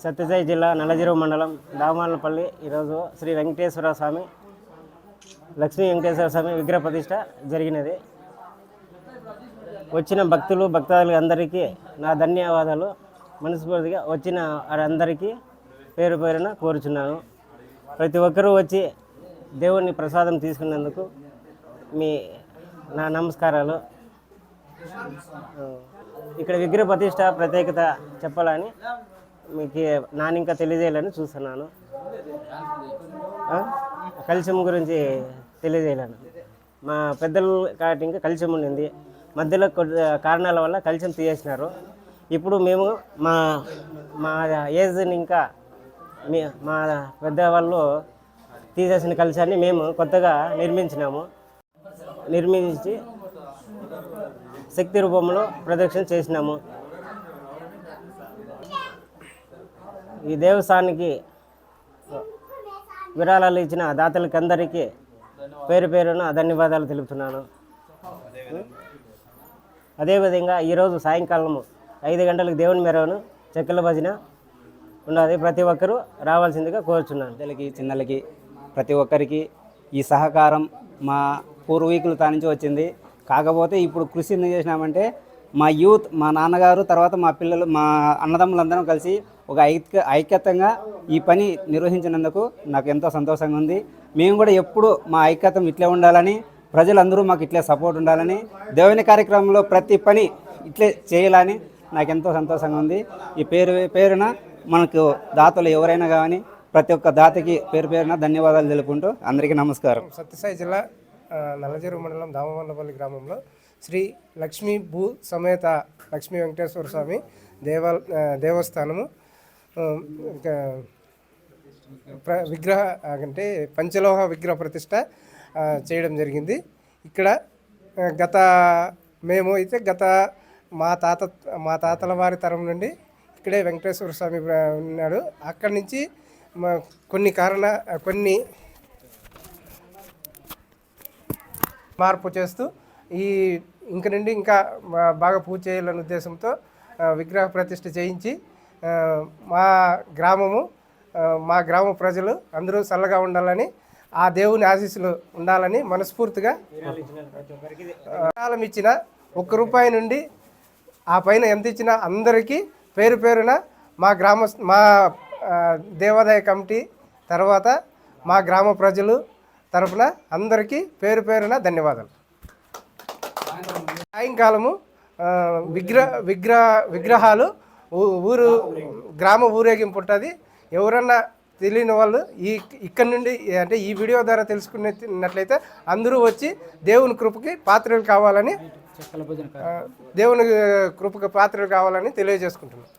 సత్యసాయి జిల్లా నల్లజిరువు మండలం దామాలపల్లి. ఈరోజు శ్రీ వెంకటేశ్వర స్వామి లక్ష్మీ వెంకటేశ్వర స్వామి విగ్రహ ప్రతిష్ట జరిగినది. వచ్చిన భక్తులు భక్తాదులు అందరికీ నా ధన్యవాదాలు. మనస్ఫూర్తిగా వచ్చిన వారందరికీ పేరు పేరున కోరుచున్నాను. ప్రతి ఒక్కరూ వచ్చి దేవుని ప్రసాదం తీసుకున్నందుకు మీ నా నమస్కారాలు. ఇక్కడ విగ్రహ ప్రతిష్ట ప్రత్యేకత చెప్పాలని మీకు నాన్న ఇంకా తెలియజేయాలని చూస్తున్నాను. ఆ? గురించి తెలియజేయాలను. మా పెద్దలు కాబట్టి ఇంకా కలుషం ఉండింది. మధ్యలో కొద్ది కారణాల వల్ల కలుషం తీసేసినారు. ఇప్పుడు మేము మా మా ఏజ్ని ఇంకా మీ మా పెద్దవాళ్ళు తీసేసిన కలిసాన్ని మేము కొత్తగా నిర్మించినాము. నిర్మించి శక్తి రూపంలో ప్రదక్షిణ చేసినాము. ఈ దేవస్థానికి విరాళాలు ఇచ్చిన దాతలకి అందరికీ పేరు పేరున ధన్యవాదాలు తెలుపుతున్నాను. అదేవిధంగా ఈరోజు సాయంకాలము ఐదు గంటలకు దేవుని మెరవను చెక్కల భజన ఉన్నది. ప్రతి ఒక్కరూ రావాల్సిందిగా కోరుచున్నాను. పిల్లలకి చిన్నలకి ప్రతి ఒక్కరికి ఈ సహకారం మా పూర్వీకులు తా నుంచి వచ్చింది. కాకపోతే ఇప్పుడు కృషి ఎందుకు చేసినామంటే మా యూత్ మా నాన్నగారు తర్వాత మా పిల్లలు మా అన్నదమ్ములందరం కలిసి ఒక ఐక్య ఐక్యతంగా ఈ పని నిర్వహించినందుకు నాకు ఎంతో సంతోషంగా ఉంది. మేము కూడా ఎప్పుడు మా ఐక్యతం ఇట్లే ఉండాలని ప్రజలందరూ మాకు ఇట్లే సపోర్ట్ ఉండాలని దేవుని కార్యక్రమంలో ప్రతి పని ఇట్లే చేయాలని నాకు ఎంతో సంతోషంగా ఉంది. ఈ పేరు పేరున మనకు దాతలు ఎవరైనా కానీ ప్రతి ఒక్క దాతకి పేరు పేరున ధన్యవాదాలు తెలుపుకుంటూ అందరికీ నమస్కారం. సత్యసాయి జిల్లా ఆ, మండలం దామవల్లపల్లి గ్రామంలో శ్రీ లక్ష్మీ భూ సమేత లక్ష్మీ వెంకటేశ్వర స్వామి దేవ దేవస్థానము. ప్ర విగ్రహ అంటే పంచలోహ విగ్రహ ప్రతిష్ట చేయడం జరిగింది. ఇక్కడ గత మేము అయితే గత మా తాత మా తాతల వారి తరం నుండి ఇక్కడే వెంకటేశ్వర స్వామి ఉన్నాడు. అక్కడి నుంచి మా కొన్ని కారణ కొన్ని మార్పు చేస్తూ ఈ ఇంక నుండి ఇంకా బాగా పూజ చేయాలనే ఉద్దేశంతో విగ్రహ ప్రతిష్ఠ చేయించి మా గ్రామము మా గ్రామ ప్రజలు అందరూ చల్లగా ఉండాలని ఆ దేవుని ఆశీస్సులు ఉండాలని మనస్ఫూర్తిగా విరాళం ఇచ్చిన ఒక్క రూపాయి నుండి ఆ పైన ఎంత ఇచ్చినా అందరికీ పేరు పేరున మా గ్రామ మా దేవాదాయ కమిటీ తర్వాత మా గ్రామ ప్రజలు తరపున అందరికీ పేరు పేరున ధన్యవాదాలు. సాయంకాలము విగ్రహ విగ్రహ విగ్రహాలు ఊరు గ్రామ ఊరేగింపు ఉంటుంది. ఎవరన్నా తెలియని వాళ్ళు ఈ ఇక్కడ నుండి అంటే ఈ వీడియో ద్వారా తెలుసుకున్నట్లయితే అందరూ వచ్చి దేవుని కృపకి పాత్రలు కావాలని దేవుని కృపకి పాత్రలు కావాలని తెలియజేసుకుంటున్నాం.